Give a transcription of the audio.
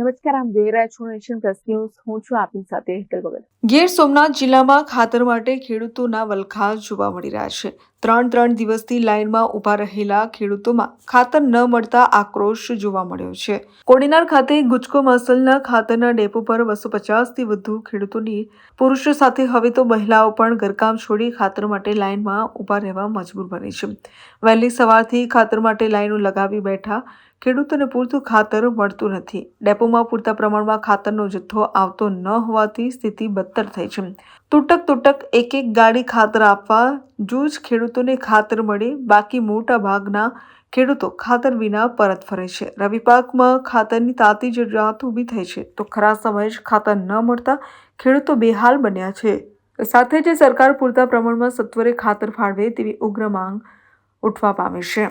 નમસ્કાર, આમ જોઈ રહ્યા નેશન પ્લસ ન્યૂઝ. હું છું આપની સાથે હેતલ ભગત ગીર સોમનાથ જિલ્લામાં ખાતર માટે ખેડૂતોના વલખાલ જોવા મળી રહ્યા છે. ત્રણ ત્રણ દિવસથી લાઇનમાં ઊભા રહેલા ખેડૂતોમાં ખાતર ન મળતા આક્રોશ જોવા મળ્યો છે. કોડીનાર ખાતે ગુજકો મસલના ખાતરના ડેપો પર બસો પચાસથી વધુ ખેડૂતોની પુરુષો સાથે હવે તો મહિલાઓ પણ ઘરકામ છોડી ખાતર માટે લાઇનમાં ઊભા રહેવા મજબૂર બની છે. વહેલી સવારથી ખાતર માટે લાઈનો લગાવી બેઠા ખેડૂતોને પૂરતું ખાતર મળતું નથી. ડેપોમાં પૂરતા પ્રમાણમાં ખાતરનો જથ્થો આવતો ન હોવાથી સ્થિતિ બદતર થઈ છે. તૂટક તૂટક એક એક ગાડી ખાતર આપવા જૂજ ખેડૂતોને ખાતર મળે. બાકી મોટા ભાગના ખેડૂતો ખાતર વિના પરત ફરે છે. રવિ પાકમાં ખાતરની તાતી જરૂરિયાત ઊભી થઈ છે. તો ખરા સમયે જ ખાતર ન મળતા ખેડૂતો બેહાલ બન્યા છે. સાથે જ સરકાર પૂરતા પ્રમાણમાં સત્વરે ખાતર ફાળવે તેવી ઉગ્ર માંગ ઉઠવા પામી છે.